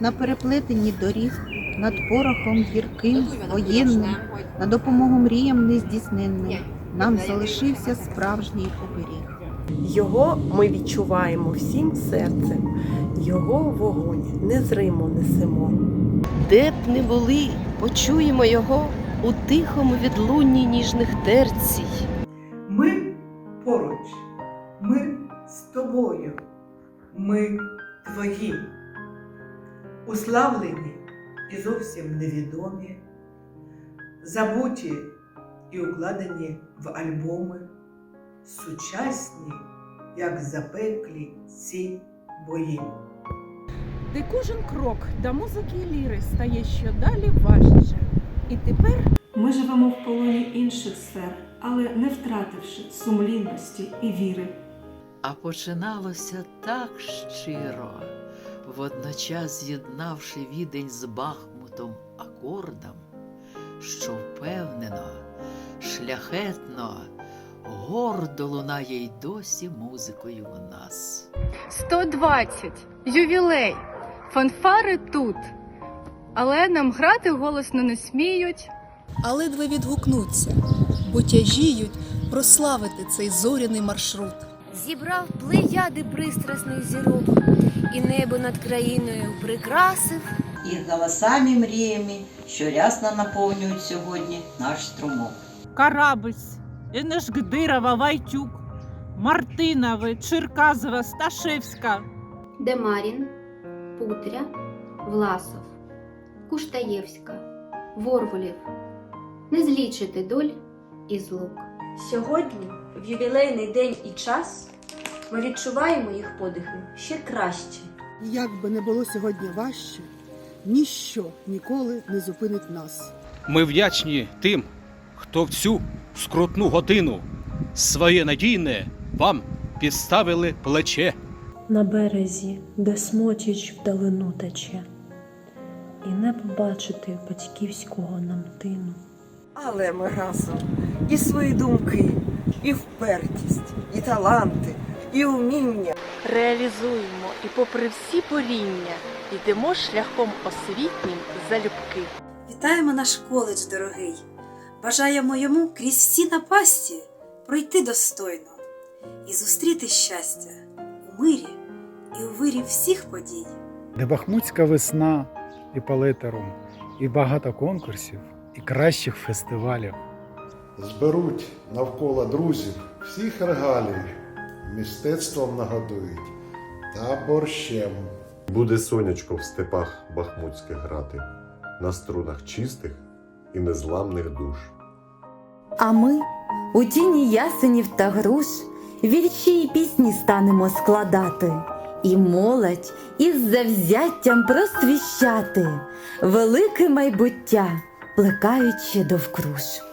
на переплетенні доріг, над порохом гірким, воєнним, на допомогу мріям нездійсненним. Нам залишився справжній оберіг. Його ми відчуваємо всім серцем, його вогонь незримо несемо. Де б не були, почуємо його у тихому відлунні ніжних терцій. Ми поруч, ми з тобою, ми твої, уславлені і зовсім невідомі, забуті і укладені в альбоми, сучасні, як запеклі ці бої. де кожен крок до музики і ліри стає щодалі важче. І тепер Ми живемо в полоні інших сфер, але не втративши сумлінності і віри. А починалося так щиро, водночас з'єднавши відень з Бахмутом акордом, що впевнено, шляхетно, гордо лунає й досі музикою у нас. 120. Ювілей. Фанфари тут. Але нам грати голосно не сміють. а ледве відгукнуться, бо тяжіють прославити цей зоряний маршрут. Зібрав плеяди пристрасних зірок, і небо над країною прикрасив. і голосами мріями, що рясно наповнюють сьогодні наш струмок. Карабис, Енешгдирова, Вайтюк, Мартинове, Черказова, Сташевська. Демарін, Путря, Власов, Куштаєвська, Ворволів. Не злічити доль і злук. Сьогодні, в ювілейний день і час, ми відчуваємо їх подихи ще краще. Як би не було сьогодні важче, ніщо ніколи не зупинить нас. Ми вдячні тим, хто в цю скрутну годину своє надійне вам підставили плече. На березі, де смочіч вдалину тече, і не побачити батьківського нам тину. Але ми разом і свої думки, і впертість, і таланти, і уміння. Реалізуємо і, попри всі боріння, йдемо шляхом освітнім залюбки. Вітаємо наш коледж дорогий. Бажаємо йому крізь всі напасті пройти достойно і зустріти щастя у мирі і у вирі всіх подій. де бахмутська весна і палетером, і багато конкурсів, і кращих фестивалів. Зберуть навколо друзів всіх регалій, мистецтвом нагодують та борщем. Буде сонячко в степах бахмутських грати, на струнах чистих і незламних душ. А ми у тіні ясенів та груш вірші й пісні станемо складати, і молодь із завзяттям просвіщати велике майбуття, плекаючи довкруж.